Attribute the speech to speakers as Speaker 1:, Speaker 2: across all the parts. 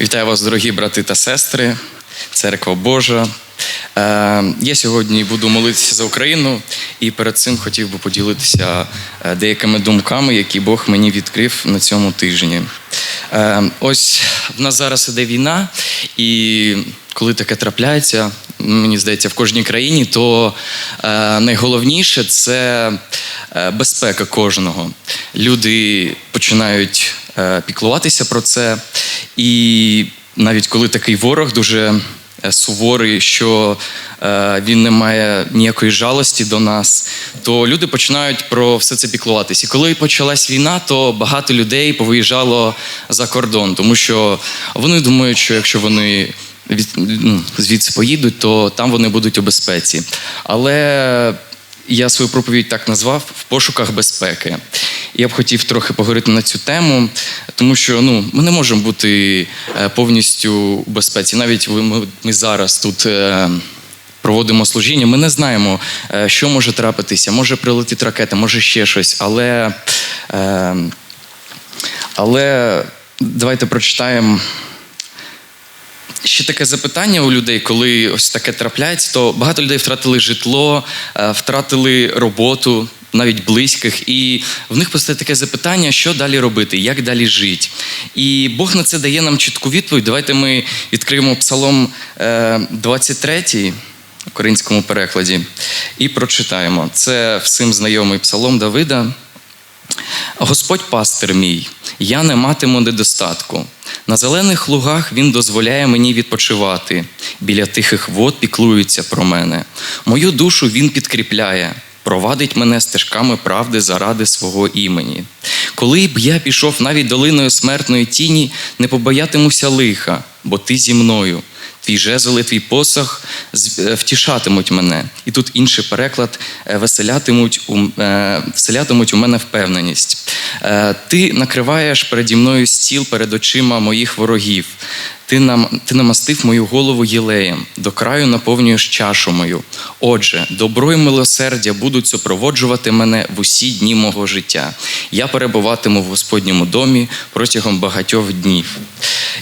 Speaker 1: Вітаю вас, дорогі брати та сестри, церква Божа. Е, Я сьогодні буду молитися за Україну і перед цим хотів би поділитися е, деякими думками, які Бог мені відкрив на цьому тижні. Е, Ось в нас зараз іде війна, і коли таке трапляється, мені здається, в кожній країні, то найголовніше це безпека кожного. Люди починають піклуватися про це. І навіть коли такий ворог дуже е, суворий, що е, він не має ніякої жалості до нас, то люди починають про все це піклуватися. І коли почалась війна, то багато людей повиїжджало за кордон, тому що вони думають, що якщо вони від, ну, звідси поїдуть, то там вони будуть у безпеці. Але я свою проповідь так назвав в пошуках безпеки. Я б хотів трохи поговорити на цю тему, тому що ну, ми не можемо бути е, повністю у безпеці. Навіть ми, ми зараз тут. е, Проводимо служіння, ми не знаємо, е, що може трапитися. Може прилетіти ракета, може ще щось. Але, але давайте прочитаємо Ще таке запитання у людей, коли ось таке трапляється, то багато людей втратили житло, втратили роботу, навіть близьких, і в них постає таке запитання, що далі робити, як далі жити. І Бог на це дає нам чітку відповідь. Давайте ми відкриємо Псалом е, 23 в українському перекладі і прочитаємо. Це всім знайомий псалом Давида. Господь пастир мій, я не матиму недостатку. На зелених лугах Він дозволяє мені відпочивати. Біля тихих вод піклується про мене. Мою душу Він підкріпляє, провадить мене стежками правди заради свого імені. Коли б я пішов навіть долиною смертної тіні, не побоятимуся лиха, бо ти зі мною. Твій жезл і твій посох е, втішатимуть мене. І тут інший переклад е, веселятимуть у, е, вселятимуть у мене впевненість. Ти накриваєш переді мною стіл перед очима моїх ворогів. Ти, нам, ти намастив мою голову єлеєм, до краю наповнюєш чашу мою. Отже, добро і милосердя будуть супроводжувати мене в усі дні мого життя. Я перебуватиму в Господньому домі протягом багатьох днів.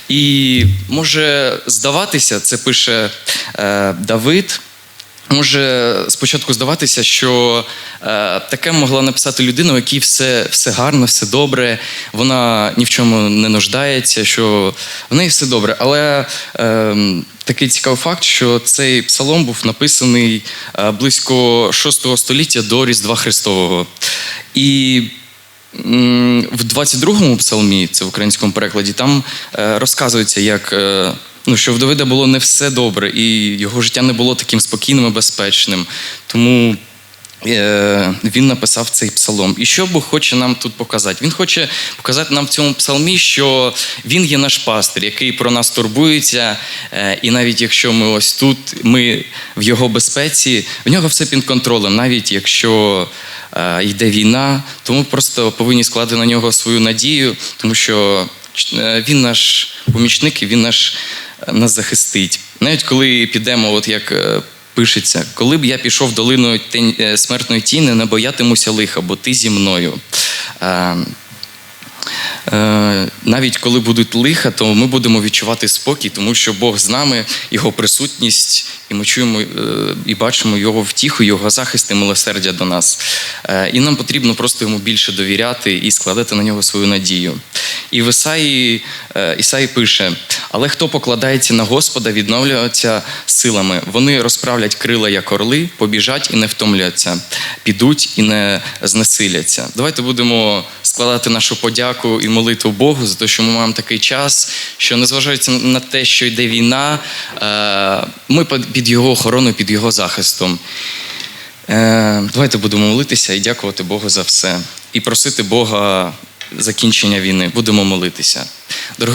Speaker 1: І може здаватися, це пише е, Давид. Може спочатку здаватися, що е, таке могла написати людина, у якій все, все гарно, все добре, вона ні в чому не нуждається, що в неї все добре. Але е, такий цікавий факт, що цей псалом був написаний е, близько 6 століття до Різдва Христового. І в 22-му псалмі, це в українському перекладі, там е, розказується, як е, ну, що в Давида було не все добре, і його життя не було таким спокійним і безпечним. Тому е, він написав цей псалом. І що Бог хоче нам тут показати? Він хоче показати нам в цьому псалмі, що він є наш пастир, який про нас турбується. Е, і навіть якщо ми ось тут, ми в його безпеці, в нього все під контролем, навіть якщо е, йде війна, тому просто повинні складати на нього свою надію, тому що е, він наш помічник і він наш, нас захистить. Навіть коли підемо, от як е, пишеться, коли б я пішов долиною е, смертної тіни, не боятимуся лиха, бо ти зі мною. Е, навіть коли будуть лиха, то ми будемо відчувати спокій, тому що Бог з нами, Його присутність, і ми чуємо і бачимо Його втіху, Його захист і милосердя до нас. І нам потрібно просто йому більше довіряти і складати на нього свою надію. І в Ісаї, е, Ісаї пише: але хто покладається на Господа, відновлюється силами. Вони розправлять крила, як орли, побіжать і не втомляться, підуть і не знесиляться. Давайте будемо складати нашу подяку і молитву Богу за те, що ми маємо такий час, що незважаючи на те, що йде війна, е, ми під- його охороною, під його захистом. Е, Давайте будемо молитися і дякувати Богу за все. І просити Бога закінчення війни. Будемо молитися. Дорогий